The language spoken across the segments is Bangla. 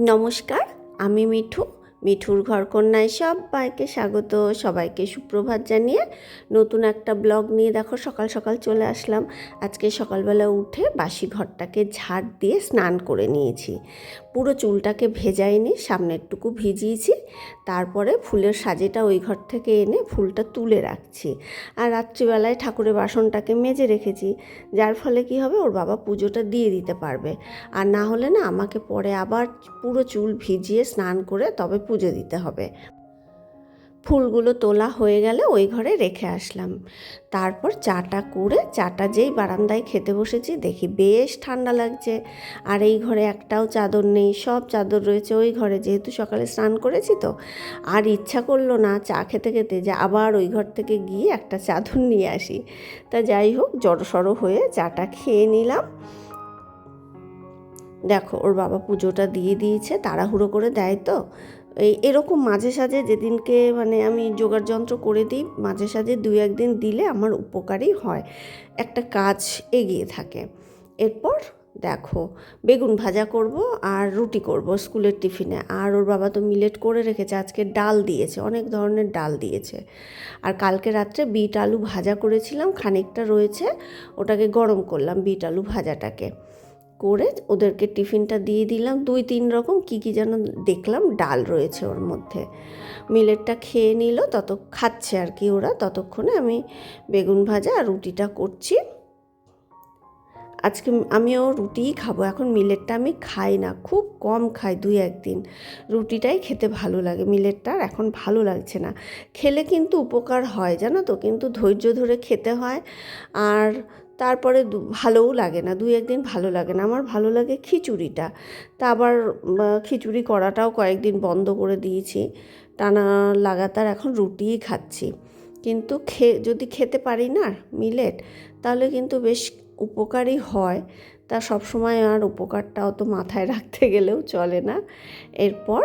নমস্কার আমি মিঠু। মিঠুর ঘরকন্যায় সবাইকে স্বাগত, সবাইকে সুপ্রভাত জানিয়ে নতুন একটা ব্লগ নিয়ে দেখো, সকাল সকাল চলে আসলাম। আজকে সকালবেলা উঠে বাসি ঘরটাকে ঝাড় দিয়ে স্নান করে নিয়েছি। পুরো চুলটাকে ভেজাইনি, সামনেরটুকু ভিজিয়েছি, তারপরে ফুলের সাজেটা ওই ঘর থেকে এনে ফুলটা তুলে রাখছি। আর রাত্রিবেলায় ঠাকুরের বাসনটাকে মেজে রেখেছি, যার ফলে কি হবে, ওর বাবা পুজোটা দিয়ে দিতে পারবে। আর না হলে না, আমাকে পরে আবার পুরো চুল ভিজিয়ে স্নান করে তবে পুজো দিতে হবে। ফুলগুলো তোলা হয়ে গেলে ওই ঘরে রেখে আসলাম। তারপর চাটা করে চাটা যেই বারান্দায় খেতে বসেছি, দেখি বেশ ঠান্ডা লাগছে। আর এই ঘরে একটাও চাদর নেই, সব চাদর রয়েছে ওই ঘরে। যেহেতু সকালে স্নান করেছি তো, আর ইচ্ছা করল না চা খেতে খেতে যে আবার ওই ঘর থেকে গিয়ে একটা চাদর নিয়ে আসি। তা যাই হোক, জড়সড়ো হয়ে চাটা খেয়ে নিলাম। দেখো, ওর বাবা পুজোটা দিয়ে দিয়েছে, তাড়াহুড়ো করে দেয় তো। এই এরকম মাঝে সাঝে যেদিনকে মানে আমি জোগাড় যন্ত্র করে দিই, মাঝে সাঝে দু একদিন দিলে আমার উপকারই হয়। একটা কাজ এগিয়ে থাকে। এরপর দেখো, বেগুন ভাজা করব আর রুটি করব স্কুলের টিফিনে। আর ওর বাবা তো মিলেট করে রেখেছে, আজকে ডাল দিয়েছে, অনেক ধরনের ডাল দিয়েছে। আর কালকে রাত্রে বিট আলু ভাজা করেছিলাম, খানিকটা রয়েছে, ওটাকে গরম করলাম বিট আলু ভাজাটাকে। করে ওদেরকে টিফিনটা দিয়ে দিলাম। দুই তিন রকম কী কী যেন দেখলাম, ডাল রয়েছে ওর মধ্যে। মিলেটটা খেয়ে নিল, তত খাচ্ছে আর কি ওরা। ততক্ষণে আমি বেগুন ভাজা আর রুটিটা করছি। আজকে আমিও রুটিই খাব। এখন মিলেটটা আমি খাই না, খুব কম খাই দুই একদিন। রুটিটাই খেতে ভালো লাগে, মিলেটটা এখন ভালো লাগছে না। খেলে কিন্তু উপকার হয়, জানো তো? কিন্তু ধৈর্য ধরে খেতে হয়। আর তারপরে ভালোও লাগে না, দুই একদিন ভালো লাগে না। আমার ভালো লাগে খিচুড়িটা। তা আবার খিচুড়ি করাটাও কয়েকদিন বন্ধ করে দিয়েছি। টানা লাগাতার এখন রুটিই খাচ্ছি। কিন্তু খে, যদি খেতে পারি না মিলেট, তাহলে কিন্তু বেশ উপকারী হয়। তা সবসময় আর উপকারটা অত মাথায় রাখতে গেলেও চলে না। এরপর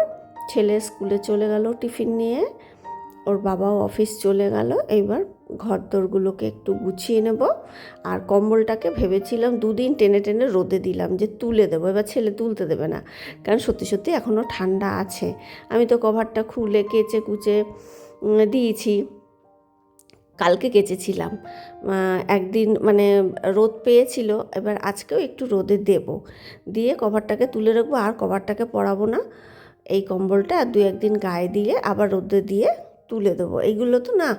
ছেলে স্কুলে চলে গেল টিফিন নিয়ে। ওর বাবাও অফিস চলে গেল। এইবার ঘর দোরগুলোকে একটু গুছিয়ে নেব। আর কম্বলটাকে ভেবেছিলাম দুদিন টেনে টেনে রোদে দিলাম যে তুলে দেবো। এবার ছেলে তুলতে দেবে না। কারণ সত্যি সত্যি এখনও ঠান্ডা আছে। আমি তো কভারটা খুলে, কেচে, কুচে দিয়েছি। কালকে কেচেছিলাম। একদিন মানে রোদ পেয়েছিল। এবার আজকেও একটু রোদে দেব। দিয়ে কভারটাকে তুলে রাখব। আর কভারটাকে পরাবো না। এই কম্বলটা দু একদিন গায়ে দিয়ে আবার রোদে দিয়ে তুলে দেবো। এইগুলো তো না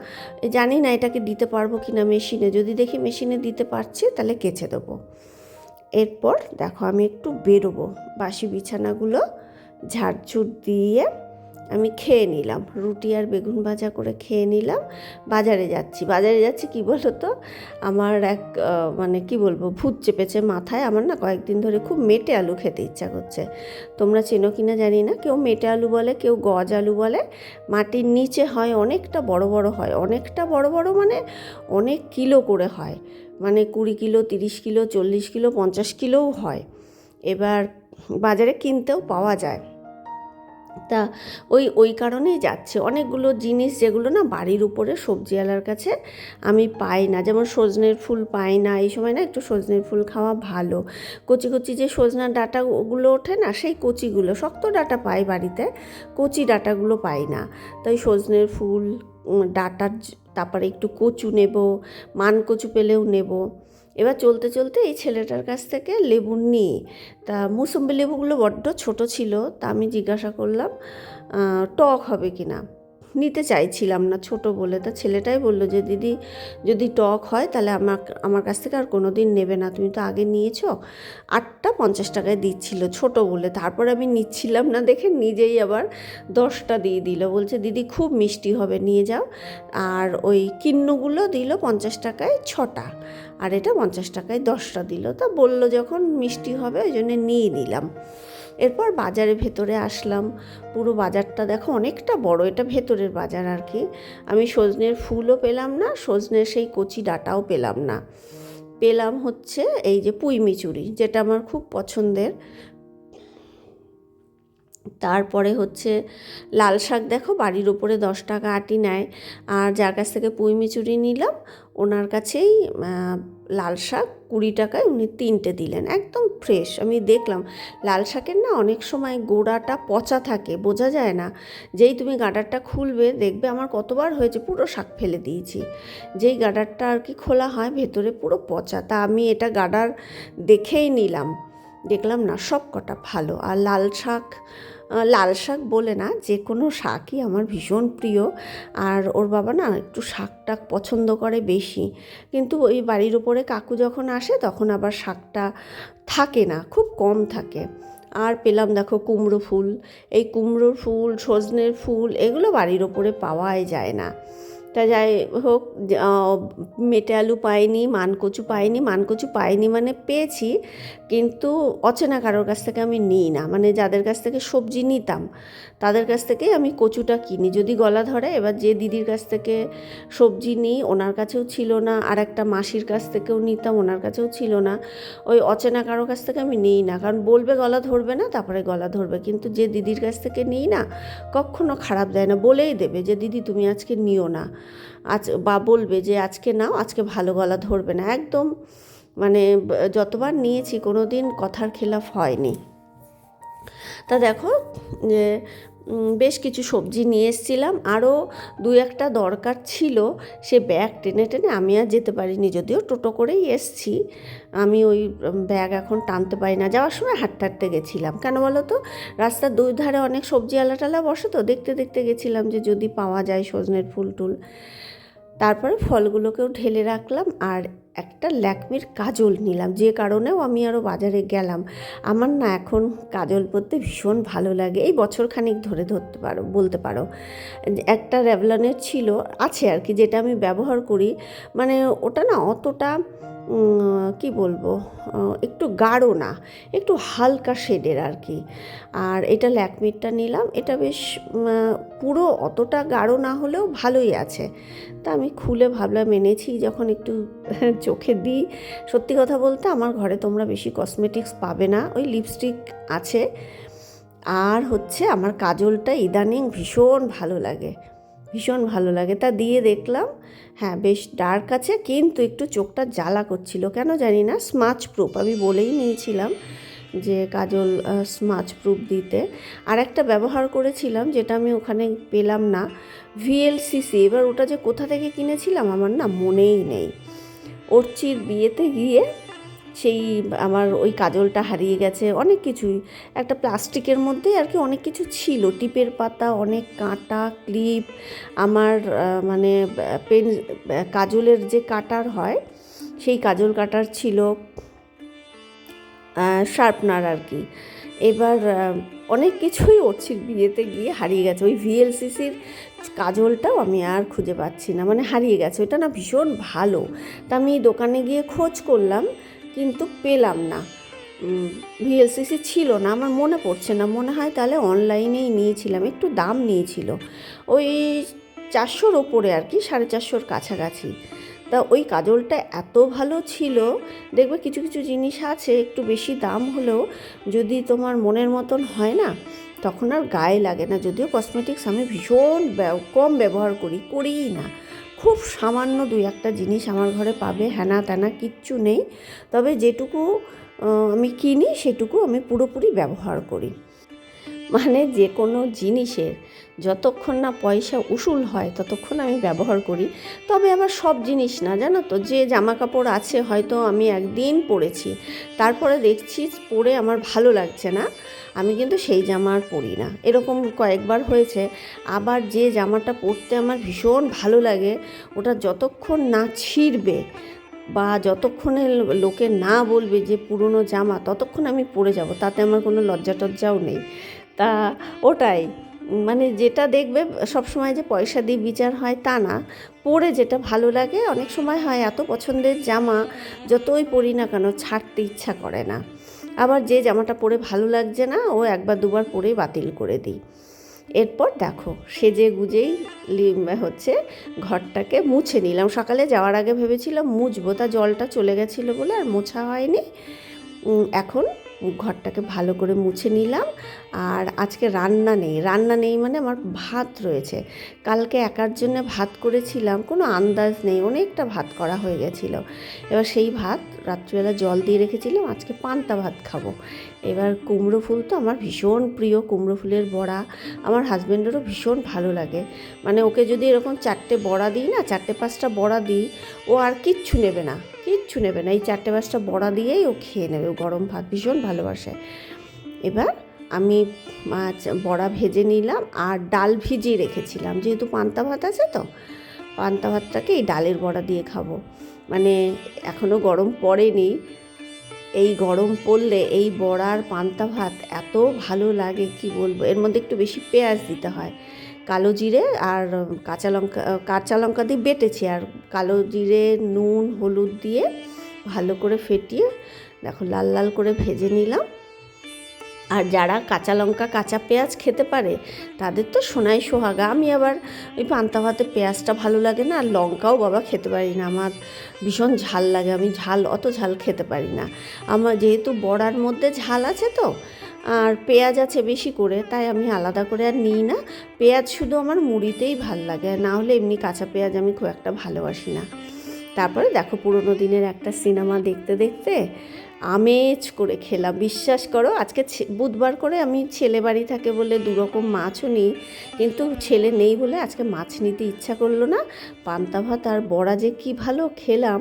জানি না এটাকে দিতে পারব কি না মেশিনে। যদি দেখি মেশিনে দিতে পারছি, তাহলে কেচে দেবো। এরপর দেখো আমি একটু বেরোবো। বাসি বিছানাগুলো ঝাড়ঝুট দিয়ে আমি খেয়ে নিলাম। রুটি আর বেগুন ভাজা করে খেয়ে নিলাম। বাজারে যাচ্ছি। বাজারে যাচ্ছি কি বলো তো আমার এক মানে কি বলব, ভূত চেপেছে মাথায়। আমার না কয়েকদিন ধরে খুব মেটে আলু খেতে ইচ্ছা করছে। তোমরা চেনো কিনা জানি না। কেউ মেটে আলু বলে, কেউ গজ আলু বলে। মাটির নিচে হয়, অনেকটা বড় বড় হয়। অনেকটা বড় বড় মানে অনেক কিলো করে হয়। মানে কুড়ি কিলো, তিরিশ কিলো, চল্লিশ কিলো, পঞ্চাশ কিলোও হয়। এবার বাজারে কিনতেও পাওয়া যায়। তা ওই ওই কারণেই যাচ্ছে। অনেকগুলো জিনিস যেগুলো না বাড়ির উপরে সবজিওয়ালার কাছে আমি পাই না। যেমন সজনের ফুল পাই না। এই সময় না একটু সজনের ফুল খাওয়া ভালো। কচি কচি যে সজনার ডাটা ওগুলো ওঠে না, সেই কচিগুলো, শক্ত ডাটা পাই বাড়িতে, কচি ডাটাগুলো পাই না। তাই সজনের ফুল ডাটার তারপরে একটু কচু নেব, মান কচু পেলেও নেব। এবার চলতে চলতে এই ছেলেটার কাছ থেকে লেবু নিই। তা মুসম্বি লেবুগুলো বড্ড ছোট ছিল, তা আমি জিজ্ঞাসা করলাম টক হবে কি না নিতে চাইছিলাম না, ছোট বলে। তা ছেলেটাই বলল যে, দিদি, যদি টক হয় তাহলে আমার আমার কাছ থেকে আর কোনো দিন নেবে না। তুমি তো আগে নিয়েছো। আটটা পঞ্চাশ টাকায় দিচ্ছিল, ছোট বলে। তারপর আমি নিচ্ছিলাম না, দেখে নিজেই আবার দশটা দিয়ে দিল। বলছে, দিদি, খুব মিষ্টি হবে, নিয়ে যাও। আর ওই কিন্নগুলো দিল পঞ্চাশ টাকায় ছটা, আর এটা পঞ্চাশ টাকায় দশটা দিল। তা বলল যখন মিষ্টি হবে, ওই জন্যে নিয়ে নিলাম। এরপর বাজারে ভেতরে আসলাম। পুরো বাজারটা দেখো অনেকটা বড়, এটা ভেতরের বাজার আর কি। আমি সজনের ফুলও পেলাম না, সজনের সেই কচি ডাটাও পেলাম না। পেলাম হচ্ছে এই যে পুঁই মিচুরি, যেটা আমার খুব পছন্দের। তারপরে হচ্ছে লাল শাক দেখো, বাড়ির ওপরে দশ টাকা আটি নেয়। আর যার কাছ থেকে পুঁই মিচুরি নিলাম, ওনার কাছেই লাল শাক কুড়ি টাকায় উনি তিনটে দিলেন, একদম ফ্রেশ আমি দেখলাম, লাল শাকের না অনেক সময় গোড়াটা পচা থাকে, বোঝা যায় না। যেই তুমি গাডারটা খুলবে, দেখবে আমার কতবার হয়েছে, পুরো শাক ফেলে দিয়েছি। যেই গাডারটা আর কি খোলা হয়, ভেতরে পুরো পচা। তা আমি এটা গাডার দেখেই নিলাম। দেখলাম না সব কটা ভালো। আর লাল শাক লাল শাক বলে না, যে কোনো শাকই আমার ভীষণ প্রিয়। আর ওর বাবা না একটু শাক টাক পছন্দ করে বেশি। কিন্তু ওই বাড়ির ওপরে কাকু যখন আসে, তখন আবার শাকটা থাকে না, খুব কম থাকে। আর পেলাম দেখো কুমড়ো ফুল। এই কুমড়োর ফুল, সজনের ফুল, এগুলো বাড়ির ওপরে পাওয়াই যায় না। তা যাই হোক মেটে আলু পাইনি, মানকচু পাইনি মানকচু পাইনি মানে পেয়েছি, কিন্তু অচেনা কারোর কাছ থেকে আমি নিই না। মানে যাদের কাছ থেকে সবজি নিতাম, তাদের কাছ থেকেই আমি কচুটা কিনি। যদি গলা ধরে, এবার যে দিদির কাছ থেকে সবজি নিই, ওনার কাছেও ছিল না আর একটা মাসির কাছ থেকেও নিতাম, ওনার কাছেও ছিল না, ওই অচেনা কারোর কাছ থেকে আমি নিই না। কারণ বলবে গলা ধরবে না, তারপরে গলা ধরবে। কিন্তু যে দিদির কাছ থেকে নিই না, কখনো খারাপ দেয় না, বলেই দেবে যে, দিদি, তুমি আজকে নিও না। আজ বা বলবে যে আজকে নাও আজকে ভালো গলা ধরবে না। একদম মানে যতবার নিয়েছি কোনো দিন কথার খেলাফ হয়নি। তা দেখো, যে বেশ কিছু সবজি নিয়ে এসেছিলাম। আরও দু একটা দরকার ছিল। সে ব্যাগ টেনে টেনে আমি আর যেতে পারিনি যদিও, টোটো করেই এসছি। আমি ওই ব্যাগ এখন টানতে পারি না। যাওয়ার সময় হাঁটতে হাঁটতে গেছিলাম। কেন বলো তো? রাস্তার দুই ধারে অনেক সবজি আলা টালা বসে তো। দেখতে দেখতে গেছিলাম যে যদি পাওয়া যায় সজনের ফুল টুল। তারপরে ফলগুলোকেও ঢেলে রাখলাম। আর একটা ল্যাকমির কাজল নিলাম। যে কারণেও আমি আরও বাজারে গেলাম। আমার না এখন কাজল পরতে ভীষণ ভালো লাগে। এই বছর খানিক ধরে ধরতে পারো, বলতে পারো। একটা র্যাভলনের ছিল, আছে আর কি, যেটা আমি ব্যবহার করি। মানে ওটা না অতটা কি বলব? একটু গাঢ় না, একটু হালকা শেডের আর কি। আর এটা ল্যাকমিরটা নিলাম, এটা বেশ পুরো অতটা গাঢ় না হলেও ভালোই আছে। তা আমি খুলে ভাবলাম, এনেছি যখন একটু চোখে দিই। সত্যি কথা বলতে আমার ঘরে তোমরা বেশি কসমেটিক্স পাবে না, ওই লিপস্টিক আছে। আর হচ্ছে আমার কাজলটা ইদানিং ভীষণ ভালো লাগে। ভীষণ ভালো লাগে। তা দিয়ে দেখলাম হ্যাঁ বেশ ডার্ক আছে, কিন্তু একটু চোখটা জ্বালা করছিল। কেন জানি না স্মাচ প্রুফ আমি বলেই নিয়েছিলাম যে কাজল স্মাচ প্রুফ দিতে। আর একটা ব্যবহার করেছিলাম, যেটা আমি ওখানে পেলাম না ভিএলসিসি এবার ওটা যে কোথা থেকে কিনেছিলাম, আমার না মনেই নেই। অর্চির বিয়েতে গিয়ে সেই আমার ওই কাজলটা হারিয়ে গেছে, অনেক কিছুই। একটা প্লাস্টিকের মধ্যে আর কি অনেক কিছু ছিল। টিপের পাতা, অনেক কাঁটা, ক্লিপ, আমার মানে পেন কাজলের যে কাটার হয়, সেই কাজল কাটার ছিল শার্পনার আর কি। এবার অনেক কিছুই অর্চির বিয়েতে গিয়ে হারিয়ে গেছে। ওই ভিএলসিসির কাজলটাও আমি আর খুঁজে পাচ্ছি না। মানে হারিয়ে গেছে। ওটা না ভীষণ ভালো। তা আমি দোকানে গিয়ে খোঁজ করলাম। কিন্তু পেলাম না। ভিএলসিসি ছিল না, আমার মনে পড়ছে না। মনে হয় তাহলে অনলাইনেই নিয়েছিলাম, একটু দাম নিয়েছিল। ওই চারশোর ওপরে আর কি, সাড়ে চারশোর কাছাকাছি। তা ওই কাজলটা এত ভালো ছিল, দেখবে কিছু কিছু জিনিস আছে, একটু বেশি দাম হলেও যদি তোমার মনের মতন হয় না, তখন আর গায়ে লাগে না। যদিও কসমেটিক্স আমি ভীষণ কম ব্যবহার করি, করিই না। খুব সামান্য দুই একটা জিনিস আমার ঘরে পাবে হ্যানা ত্যানা কিচ্ছু নেই। তবে যেটুকু আমি কিনি, সেটুকু আমি পুরোপুরি ব্যবহার করি। মানে যে কোনো জিনিসের যতক্ষণ না পয়সা উসুল হয় ততক্ষণ আমি ব্যবহার করি। তবে আবার সব জিনিস না, জানো তো? যে জামা কাপড় আছে হয়তো আমি একদিন পরেছি, তারপরে দেখছি পরে আমার ভালো লাগছে না, আমি কিন্তু সেই জামা আর পরি না। এরকম কয়েকবার হয়েছে, আবার যে জামাটা পরতে আমার ভীষণ ভালো লাগে, ওটা যতক্ষণ না ছিঁড়বে বা যতক্ষণে লোকে না বলবে যে পুরনো জামা, ততক্ষণ আমি পরে যাব, তাতে আমার কোনো লজ্জা টজ্জাও নেই। তা ওটাই। মানে যেটা দেখবে সবসময় যে পয়সা দিয়ে বিচার হয় তা না। পরে যেটা ভালো লাগে, অনেক সময় হয় এত পছন্দের জামা যতই পরি না কেন ছাড়তে ইচ্ছা করে না। আবার যে জামাটা পরে ভালো লাগছে না, ও একবার দুবার পরেই বাতিল করে দিই। এরপর দেখো, সেজে গুজেই হচ্ছে ঘরটাকে মুছে নিলাম। সকালে যাওয়ার আগে ভেবেছিলাম মুছবো, তা জলটা চলে গেছিল বলে আর মোছা হয়নি। এখন ঘরটাকে ভালো করে মুছে নিলাম। আর আজকে রান্না নেই। রান্না নেই মানে আমার ভাত রয়েছে। কালকে একার জন্য ভাত করেছিলাম, কোনো আন্দাজ নেই, অনেকটা ভাত করা হয়ে গেছিল। এবার সেই ভাত রাত্রিবেলা জল দিয়ে রেখেছিলাম, আজকে পান্তা ভাত খাব। এবার কুমড়ো ফুল তো আমার ভীষণ প্রিয়, কুমড়ো ফুলের বড়া। আমার হাজব্যান্ডেরও ভীষণ ভালো লাগে। মানে ওকে যদি এরকম চারটে বড়া দিই না, চারটে পাঁচটা বড়া দিই, ও আর কিচ্ছু নেবে না। কিচ্ছু নেবে না। এই চারটে পাঁচটা বড়া দিয়েই ও খেয়ে নেবে। ও গরম ভাত ভীষণ ভালোবাসে। এবার আমি মাছ, বড়া ভেজে নিলাম আর ডাল ভিজিয়ে রেখেছিলাম। যেহেতু পান্তা ভাত আছে তো, পান্তা ভাতটাকে এই ডালের বড়া দিয়ে খাব। মানে এখনও গরম পড়েনি। এই গরম পড়লে এই বড়ার পান্তা ভাত এত ভালো লাগে, কি বলব? এর মধ্যে একটু বেশি পেঁয়াজ দিতে হয়। কালো জিরে আর কাঁচা লঙ্কা কাঁচা লঙ্কা দিয়ে বেটেছি আর কালো জিরে, নুন, হলুদ দিয়ে ভালো করে ফেটিয়ে দেখো লাল লাল করে ভেজে নিলাম। আর যারা কাঁচা লঙ্কা, কাঁচা পেঁয়াজ খেতে পারে তাদের তো সোনাই সোহাগা। আমি আবার ওই পান্তা ভাতে পেঁয়াজটা ভালো লাগে না, আর লঙ্কাও বাবা খেতে পারি না। আমার ভীষণ ঝাল লাগে, আমি ঝাল, অত ঝাল খেতে পারি না। আমার যেহেতু বড়ার মধ্যে ঝাল আছে তো আর পেঁয়াজ আছে বেশি করে, তাই আমি আলাদা করে আর নিই না। পেঁয়াজ শুধু আমার মুড়িতেই ভালো লাগে না হলে এমনি কাঁচা পেঁয়াজ আমি খুব একটা ভালোবাসি না। তারপরে দেখো পুরোনো দিনের একটা সিনেমা দেখতে দেখতে আমেজ করে খেলাম। বিশ্বাস করো, আজকে বুধবার করে আমি ছেলে বাড়ি থাকে বলে দুরকম মাছও নিই, কিন্তু ছেলে নেই বলে আজকে মাছ নিতে ইচ্ছা করল না। পান্তা ভাত আর বড়া যে কী ভালো খেলাম।